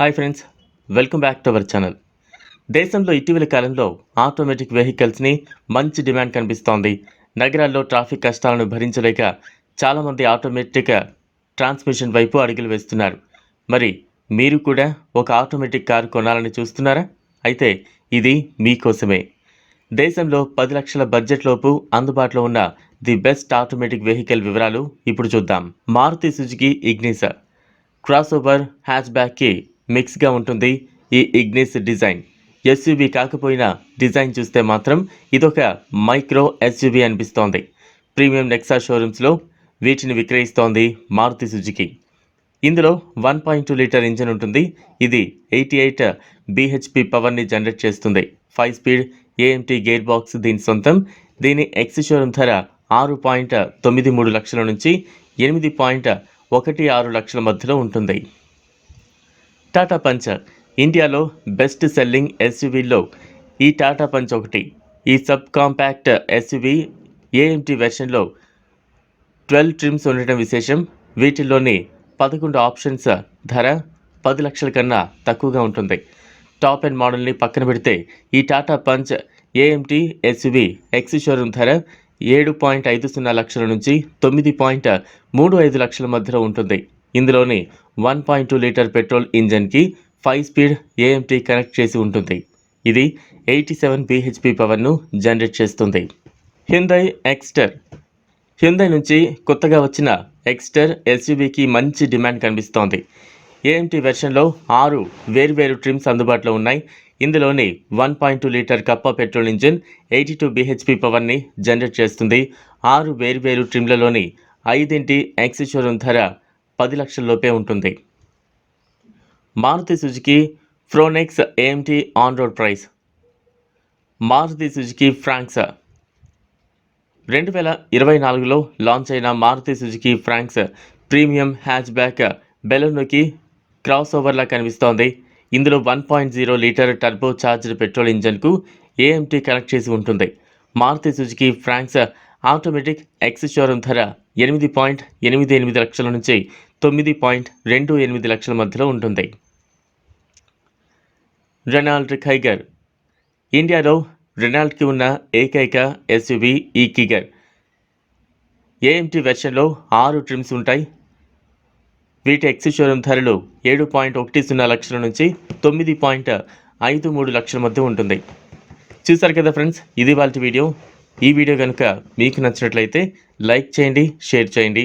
Hi friends welcome back to our channel. దేశంలో ఇటీవల కాలంలో ఆటోమేటిక్ వెహికల్స్ని మంచి డిమాండ్ కనిపిస్తోంది. నగరాల్లో ట్రాఫిక్ కష్టాలను భరించలేక చాలామంది ఆటోమేటిక్ ట్రాన్స్మిషన్ వైపు అడుగులు వేస్తున్నారు. మరి మీరు కూడా ఒక ఆటోమేటిక్ కారు కొనాలని చూస్తున్నారా? అయితే ఇది మీకోసమే. దేశంలో పది లక్షల బడ్జెట్ లోపు అందుబాటులో ఉన్న ది బెస్ట్ ఆటోమేటిక్ వెహికల్ వివరాలు ఇప్పుడు చూద్దాం. మారుతి సుజుకి ఇగ్నిసర్ క్రాస్ ఓవర్ హ్యాచ్ బ్యాక్కి మిక్స్గా ఉంటుంది ఈ ఇగ్నిస్ డిజైన్. ఎస్యూబీ కాకపోయినా డిజైన్ చూస్తే మాత్రం ఇదొక మైక్రో ఎస్యూవి అనిపిస్తోంది. ప్రీమియం నెక్సా షోరూమ్స్లో వీటిని విక్రయిస్తోంది మారుతి సుజుకి. ఇందులో one point two litre engine ఉంటుంది. ఇది ఎయిటీ ఎయిట్ బీహెచ్పి పవర్ని జనరేట్ చేస్తుంది. Five speed AMT gear box దీని సొంతం. దీని ఎక్స్ షోరూమ్ ధర ఆరు పాయింట్ తొమ్మిది మూడు లక్షల నుంచి ఎనిమిది పాయింట్ ఒకటి ఆరు లక్షల మధ్యలో ఉంటుంది. టాటా పంచ్ ఇండియాలో బెస్ట్ సెల్లింగ్ ఎస్యూవీలో ఈ టాటా పంచ్ ఒకటి. ఈ సబ్ కాంపాక్ట్ ఎస్యూవీ ఏఎంటీ వెర్షన్లో ట్వెల్వ్ ట్రిమ్స్ ఉండటం విశేషం. వీటిల్లోని పదకొండు ఆప్షన్స్ ధర పది లక్షల కన్నా తక్కువగా ఉంటుంది. టాప్ అండ్ మోడల్ని పక్కన పెడితే ఈ Tata Punch AMT SUV ex showroom ధర ఏడు పాయింట్ ఐదు సున్నా లక్షల నుంచి తొమ్మిది పాయింట్ మూడు ఐదు లక్షల మధ్యలో ఉంటుంది. ఇందులోని one point two litre petrol ఇంజన్కి five speed AMT connect చేసి ఉంటుంది. ఇది ఎయిటీ సెవెన్ బీహెచ్పి పవర్ను జనరేట్ చేస్తుంది. హిందై ఎక్స్టర్ హ్యుందై నుంచి కొత్తగా వచ్చిన ఎక్స్టర్ ఎస్యూబీకి మంచి డిమాండ్ కనిపిస్తోంది. ఏఎంటీ వెర్షన్లో ఆరు వేర్వేరు ట్రిమ్స్ అందుబాటులో ఉన్నాయి. ఇందులోని one point two litre Kappa petrol engine eighty two BHP పవర్ని జనరేట్ చేస్తుంది. ఆరు వేర్వేరు ట్రిమ్లలోని ఐదింటి ఎక్స్ షోరూమ్ ధర పది లక్షల్లోపే ఉంటుంది. Maruti Suzuki Fronx AMT on road price Maruti Suzuki Fronx రెండు వేల ఇరవై నాలుగులో లాంచ్ అయిన Maruti Suzuki Fronx premium hatchback బెలూన్కి క్రాస్ ఓవర్లా కనిపిస్తోంది ఇందులో one point zero litre turbocharged petrol ఇంజన్కు AMT connect చేసి ఉంటుంది. Maruti Suzuki Fronx automatic ex showroom ధర ఎనిమిది పాయింట్ ఎనిమిది ఎనిమిది లక్షల నుంచి తొమ్మిది పాయింట్ రెండు ఎనిమిది లక్షల మధ్యలో ఉంటుంది. Renault Kiger. ఇండియాలో రెనాల్డ్కి ఉన్న ఏకైక ఎస్యువి ఈ కిగర్. ఏఎంటీ వెర్షన్లో ఆరు ట్రిమ్స్ ఉంటాయి. వీటి ఎక్స్ షోరూమ్ ధరలు ఏడు పాయింట్ ఒకటి సున్నా లక్షల నుంచి తొమ్మిది పాయింట్ ఐదు మూడు లక్షల మధ్య ఉంటుంది. చూసారు కదా ఫ్రెండ్స్ ఇది వాళ్ళ వీడియో. ఈ వీడియో కనుక మీకు నచ్చినట్లయితే లైక్ చేయండి షేర్ చేయండి.